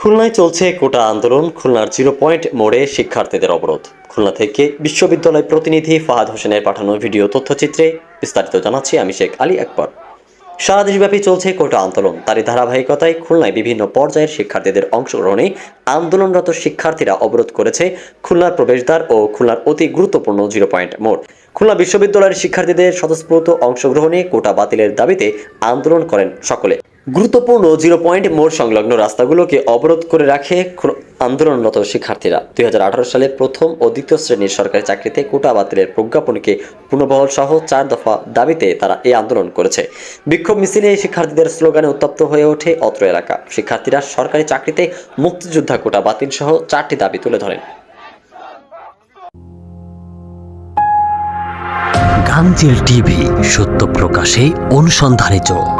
খুলনায় চলছে কোটা আন্দোলন। খুলনার জিরো পয়েন্ট মোড়ে শিক্ষার্থীদের অবরোধ। খুলনা থেকে বিশ্ববিদ্যালয় প্রতিনিধি ফাহাদ হোসেনের পাঠানো ভিডিও তথ্যচিত্রে বিস্তারিত জানাচ্ছি আমি শেখ আলী আকবর। সারা দেশব্যাপী চলছে কোটা আন্দোলন। তারই ধারাবাহিকতায় খুলনায় বিভিন্ন পর্যায়ের শিক্ষার্থীদের অংশগ্রহণে আন্দোলনরত শিক্ষার্থীরা অবরোধ করেছে খুলনার প্রবেশদ্বার ও খুলনার অতি গুরুত্বপূর্ণ জিরো পয়েন্ট মোড়। খুলনা বিশ্ববিদ্যালয়ের শিক্ষার্থীদের স্বতঃস্ফূর্ত অংশগ্রহণে কোটা বাতিলের দাবিতে আন্দোলন করেন সকলে। গুরুত্বপূর্ণ জিরো পয়েন্ট মোড় সংলগ্ন রাস্তাগুলোকে অবরোধ করে রাখে আন্দোলনরত শিক্ষার্থীরা দুই সালে প্রথম ও দ্বিতীয় শ্রেণির সরকারি চাকরিতে কোটা বাতিলের প্রজ্ঞাপনকে পুনর্বহল সহ চার দফা দাবিতে তারা এই আন্দোলন করেছে। বিক্ষোভ মিছিলে এই শিক্ষার্থীদের স্লোগানে উত্তপ্ত হয়ে ওঠে অত্র এলাকা। শিক্ষার্থীরা সরকারি চাকরিতে মুক্তিযোদ্ধা কোটা বাতিল সহ চারটি দাবি তুলে ধরেন। টিভি, সত্য প্রকাশে অনুসন্ধানে চোখ।